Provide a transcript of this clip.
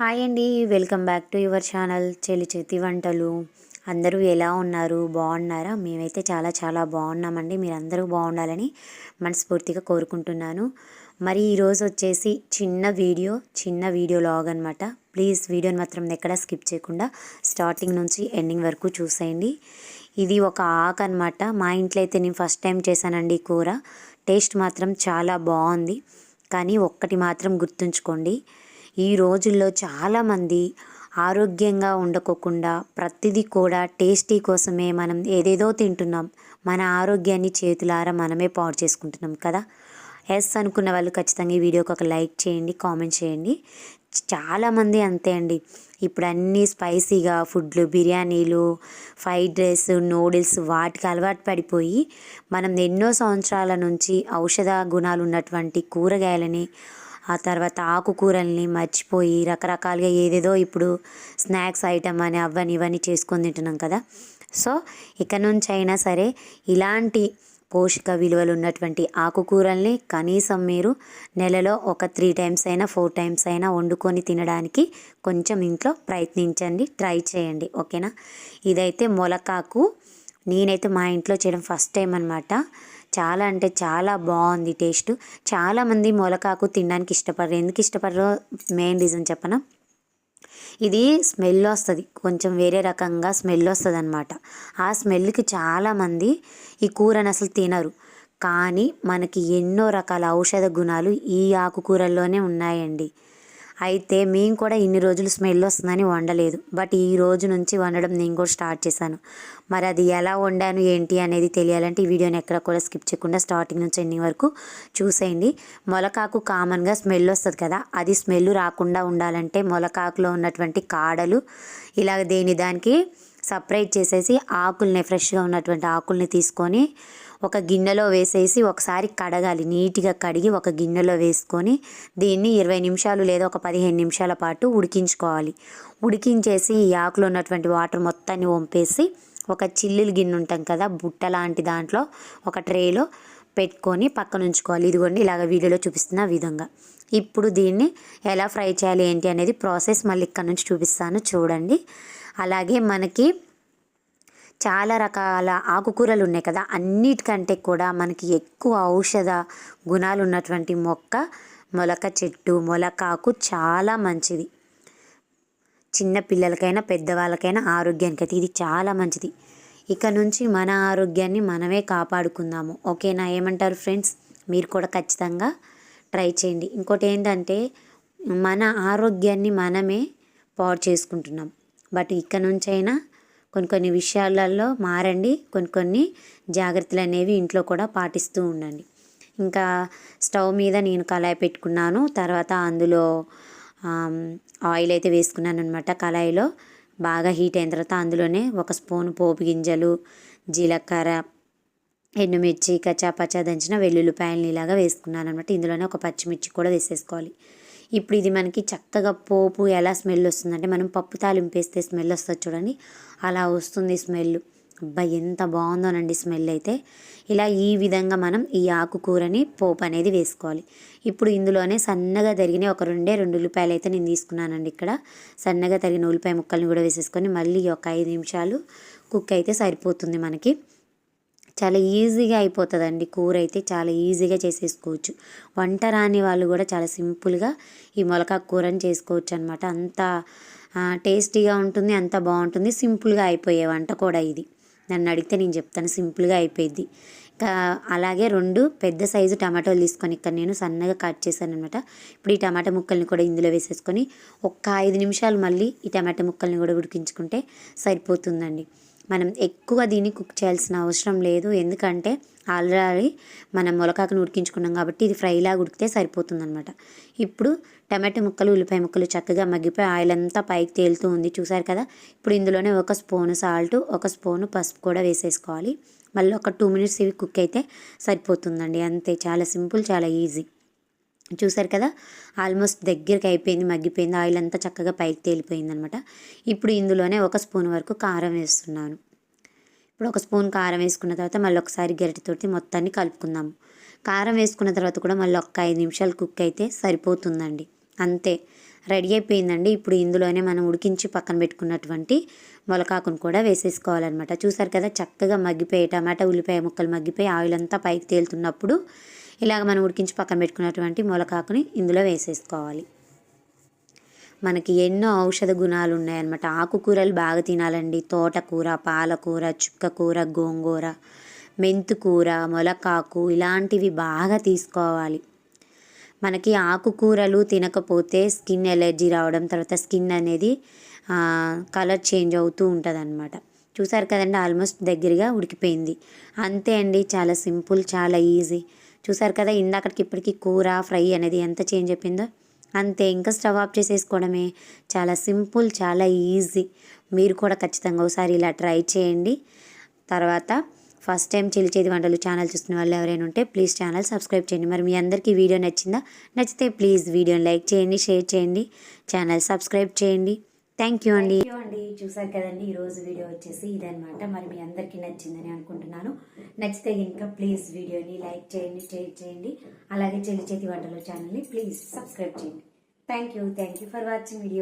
Hi అండి. Welcome back to your channel చెలి చేతి వంటలు. అందరూ ఎలా ఉన్నారు? బాగున్నారా? మేమైతే చాలా చాలా బాగున్నామండి. మీరందరూ బాగుండాలని మనస్ఫూర్తిగా కోరుకుంటున్నాను. మరి ఈరోజు వచ్చేసి చిన్న వీడియో చిన్న వీడియో లాగ్ అనమాట ప్లీజ్ వీడియోని మాత్రం ఎక్కడ స్కిప్ చేయకుండా స్టార్టింగ్ నుంచి ఎండింగ్ వరకు చూసేయండి. ఇది ఒక ఆకు అనమాట మా ఇంట్లో అయితే నేను ఫస్ట్ టైం చేశానండి కూర. టేస్ట్ మాత్రం చాలా బాగుంది. కానీ ఒక్కటి మాత్రం గుర్తుంచుకోండి. ఈ రోజుల్లో చాలామంది ఆరోగ్యంగా ఉండకోకుండా ప్రతిదీ కూడా టేస్టీ కోసమే మనం ఏదేదో తింటున్నాం. మన ఆరోగ్యాన్ని చేతులారా మనమే పాడు చేసుకుంటున్నాం కదా? ఎస్ అనుకున్న వాళ్ళు ఖచ్చితంగా ఈ వీడియోకి ఒక లైక్ చేయండి కామెంట్ చేయండి. చాలామంది అంతే అండి. ఇప్పుడు అన్నీ స్పైసీగా ఫుడ్లు బిర్యానీలు ఫ్రైడ్ రైస్ నూడిల్స్ వాటికి అలవాటు పడిపోయి మనం ఎన్నో సంవత్సరాల నుంచి ఔషధ గుణాలు ఉన్నటువంటి కూరగాయలని ఆ తర్వాత ఆకుకూరల్ని మర్చిపోయి రకరకాలుగా ఏదేదో ఇప్పుడు స్నాక్స్ ఐటమ్ అని అవన్నీ ఇవన్నీ చేసుకొని తింటున్నాం కదా. సో ఇక నుంచి అయినా సరే ఇలాంటి పోషక విలువలు ఉన్నటువంటి ఆకుకూరల్ని కనీసం మీరు నెలలో ఒక త్రీ టైమ్స్ అయినా ఫోర్ టైమ్స్ అయినా వండుకొని తినడానికి కొంచెం ఇంట్లో ప్రయత్నించండి ట్రై చేయండి. ఓకేనా? ఇదైతే మొలకాకు నేనైతే మా ఇంట్లో చేయడం ఫస్ట్ టైం అనమాట చాలా అంటే చాలా బాగుంది టేస్ట్. చాలామంది మొలకాకు తినడానికి ఇష్టపడరు. ఎందుకు ఇష్టపడరో? మెయిన్ రీజన్ చెప్పనా? ఇది స్మెల్ వస్తుంది. కొంచెం వేరే రకంగా స్మెల్ వస్తుంది అనమాట ఆ స్మెల్కి చాలామంది ఈ కూరని అసలు తినరు. కానీ మనకి ఎన్నో రకాల ఔషధ గుణాలు ఈ ఆకుకూరల్లోనే ఉన్నాయండి. అయితే మేము కూడా ఇన్ని రోజులు స్మెల్ వస్తుందని వండలేదు. బట్ ఈ రోజు నుంచి వండడం నేను కూడా స్టార్ట్ చేశాను. మరి అది ఎలా వండాను ఏంటి అనేది తెలియాలంటే ఈ వీడియోని ఎక్కడ కూడా స్కిప్ చేయకుండా స్టార్టింగ్ నుంచి ఎండింగ్ వరకు చూసేయండి. మొలకాకు కామన్గా స్మెల్ వస్తుంది కదా అది స్మెల్ రాకుండా ఉండాలంటే మొలకాకులో ఉన్నటువంటి కాడలు ఇలాగ దేని దానికి సపరేట్ చేసేసి ఆకుల్ని ఫ్రెష్గా ఉన్నటువంటి ఆకుల్ని తీసుకొని ఒక గిన్నెలో వేసేసి ఒకసారి కడగాలి. నీట్గా కడిగి ఒక గిన్నెలో వేసుకొని దీన్ని ఇరవై నిమిషాలు లేదా ఒక పదిహేను నిమిషాల పాటు ఉడికించుకోవాలి. ఉడికించేసి ఈ ఆకులో ఉన్నటువంటి వాటర్ మొత్తాన్ని వంపేసి ఒక చిల్లులు గిన్నె ఉంటాం కదా బుట్ట లాంటి దాంట్లో ఒక ట్రేలో పెట్టుకొని పక్కన ఉంచుకోవాలి. ఇదిగోండి ఇలాగ వీడియోలో చూపిస్తున్న విధంగా. ఇప్పుడు దీన్ని ఎలా ఫ్రై చేయాలి ఏంటి అనేది ప్రాసెస్ మళ్ళీ ఇక్కడ నుంచి చూపిస్తాను. చూడండి. అలాగే మనకి చాలా రకాల ఆకుకూరలు ఉన్నాయి కదా అన్నిటికంటే కూడా మనకి ఎక్కువ ఔషధ గుణాలు ఉన్నటువంటి మొక్క మొలక చెట్టు మొలకాకు చాలా మంచిది. చిన్న పిల్లలకైనా పెద్దవాళ్ళకైనా ఆరోగ్యానికి అయితే ఇది చాలా మంచిది. ఇక నుంచి మన ఆరోగ్యాన్ని మనమే కాపాడుకుందాము. ఓకేనా? ఏమంటారు ఫ్రెండ్స్? మీరు కూడా ఖచ్చితంగా ట్రై చేయండి. ఇంకోటి ఏంటంటే మన ఆరోగ్యాన్ని మనమే పాడు చేసుకుంటున్నాం. బట్ ఇక నుంచైనా కొన్ని కొన్ని విషయాలలో మారండి కొన్ని కొన్ని జాగ్రత్తలు అనేవి ఇంట్లో కూడా పాటిస్తూ ఉండండి. ఇంకా స్టవ్ మీద నేను కళాయి పెట్టుకున్నాను తర్వాత అందులో ఆయిల్ అయితే వేసుకున్నాను అనమాట కళాయిలో. బాగా హీట్ అయిన తర్వాత అందులోనే ఒక స్పూన్ పోపు గింజలు జీలకర్ర ఎండుమిర్చి కచ్చాపచ్చా దంచిన వెల్లుల్లిపాయలని ఇలాగా వేసుకున్నాను అనమాట ఇందులోనే ఒక పచ్చిమిర్చి కూడా వేసేసుకోవాలి. ఇప్పుడు ఇది మనకి చక్కగా పోపు ఎలా స్మెల్ వస్తుందంటే మనం పప్పు తాలింపు వేస్తే స్మెల్ వస్తుంది చూడండి. అలా వస్తుంది స్మెల్. అబ్బా ఎంత బాగుందోనండి స్మెల్ అయితే. ఇలా ఈ విధంగా మనం ఈ ఆకుకూరని పోపు అనేది వేసుకోవాలి. ఇప్పుడు ఇందులోనే సన్నగా తరిగిన ఒక రెండే రెండు ఉల్లిపాయలు అయితే నేను తీసుకున్నానండి ఇక్కడ. సన్నగా తరిగిన ఉల్లిపాయ ముక్కల్ని కూడా వేసేసుకొని మళ్ళీ ఒక ఐదు నిమిషాలు కుక్ అయితే సరిపోతుంది మనకి. చాలా ఈజీగా అయిపోతుందండి. కూర అయితే చాలా ఈజీగా చేసేసుకోవచ్చు. వంట రాని వాళ్ళు కూడా చాలా సింపుల్గా ఈ మొలక కూరని చేసుకోవచ్చు అనమాట అంత టేస్టీగా ఉంటుంది అంత బాగుంటుంది. సింపుల్గా అయిపోయే వంట కూడా ఇది. నన్ను అడిగితే నేను చెప్తాను సింపుల్గా అయిపోయింది ఇంకా అలాగే రెండు పెద్ద సైజు టమాటోలు తీసుకొని ఇక్కడ నేను సన్నగా కట్ చేశాను అనమాట ఇప్పుడు ఈ టమాటా ముక్కల్ని కూడా ఇందులో వేసేసుకొని ఒక్క ఐదు నిమిషాలు మళ్ళీ ఈ టమాటా ముక్కల్ని కూడా ఉడికించుకుంటే సరిపోతుందండి. మనం ఎక్కువ దీన్ని కుక్ చేయాల్సిన అవసరం లేదు. ఎందుకంటే ఆల్రెడీ మనం మొలకాకను ఉడికించుకున్నాం కాబట్టి ఇది ఫ్రైలాగా ఉడికితే సరిపోతుందనమాట ఇప్పుడు టమాటో ముక్కలు ఉల్లిపాయ ముక్కలు చక్కగా మగ్గిపోయి ఆయిల్ అంతా పైకి తేలుతూ ఉంది. చూసారు కదా? ఇప్పుడు ఇందులోనే ఒక స్పూను సాల్ట్ ఒక స్పూను పసుపు కూడా వేసేసుకోవాలి. మళ్ళీ ఒక టూ మినిట్స్ ఇవి కుక్ అయితే సరిపోతుందండి. అంతే చాలా సింపుల్ చాలా ఈజీ. చూసారు కదా? ఆల్మోస్ట్ దగ్గరికి అయిపోయింది మగ్గిపోయింది ఆయిల్ అంతా చక్కగా పైకి తేలిపోయింది అనమాట ఇప్పుడు ఇందులోనే ఒక స్పూన్ వరకు కారం వేస్తున్నాను. ఇప్పుడు ఒక స్పూన్ కారం వేసుకున్న తర్వాత మళ్ళీ ఒకసారి గరిటెతోటి మొత్తాన్ని కలుపుకుందాము కారం వేసుకున్న తర్వాత కూడా మళ్ళీ ఒక్క ఐదు నిమిషాలు కుక్ అయితే సరిపోతుందండి. అంతే. రెడీ అయిపోయిందండి. ఇప్పుడు ఇందులోనే మనం ఉడికించి పక్కన పెట్టుకున్నటువంటి మొలకాకును కూడా వేసేసుకోవాలన్నమాట. చూసారు కదా? చక్కగా మగ్గిపోయి టమాటా ఉల్లిపాయ ముక్కలు మగ్గిపోయి ఆయిల్ అంతా పైకి తేలుతున్నప్పుడు ఇలాగ మనం ఉడికించి పక్కన పెట్టుకున్నటువంటి మొలకాకుని ఇందులో వేసేసుకోవాలి. మనకి ఎన్నో ఔషధ గుణాలు ఉన్నాయన్నమాట. ఆకుకూరలు బాగా తినాలండి. తోటకూర పాలకూర చుక్కకూర గోంగూర మెంతుకూర మొలకాకు ఇలాంటివి బాగా తీసుకోవాలి. మనకి ఆకుకూరలు తినకపోతే స్కిన్ ఎలర్జీ రావడం తర్వాత స్కిన్ అనేది కలర్ చేంజ్ అవుతూ ఉంటుంది చూసారు కదండి ఆల్మోస్ట్ దగ్గరగా ఉడికిపోయింది. అంతే అండి చాలా సింపుల్ చాలా ఈజీ. చూసారు కదా ఇందాకటికి ఇప్పటికి కూర ఫ్రై అనేది ఎంత చేంజ్ అయిపోయిందో. అంతే ఇంకా స్టవ్ ఆఫ్ చేసేసుకోవడమే. చాలా సింపుల్ చాలా ఈజీ. మీరు కూడా ఖచ్చితంగా ఒకసారి ఇలా ట్రై చేయండి. తర్వాత ఫస్ట్ టైం చిలిచేది వంటలు ఛానల్ చూస్తున్న వాళ్ళు ఎవరైనా ఉంటే ప్లీజ్ ఛానల్ సబ్స్క్రైబ్ చేయండి. మరి మీ అందరికీ వీడియో నచ్చిందా? నచ్చితే ప్లీజ్ వీడియోని లైక్ చేయండి షేర్ చేయండి. ఛానల్ సబ్స్క్రైబ్ చేయండి. థ్యాంక్ యూ అండి. అండి. చూసారు కదండి ఈరోజు వీడియో వచ్చేసి ఇదనమాట మరి మీ అందరికీ నచ్చిందని అనుకుంటున్నాను. నచ్చితే ఇంకా ప్లీజ్ వీడియోని లైక్ చేయండి షేర్ చేయండి. అలాగే చెల్లి చేతి వంటలు ఛానల్ని ప్లీజ్ సబ్స్క్రైబ్ చేయండి. Thank you thank you for watching video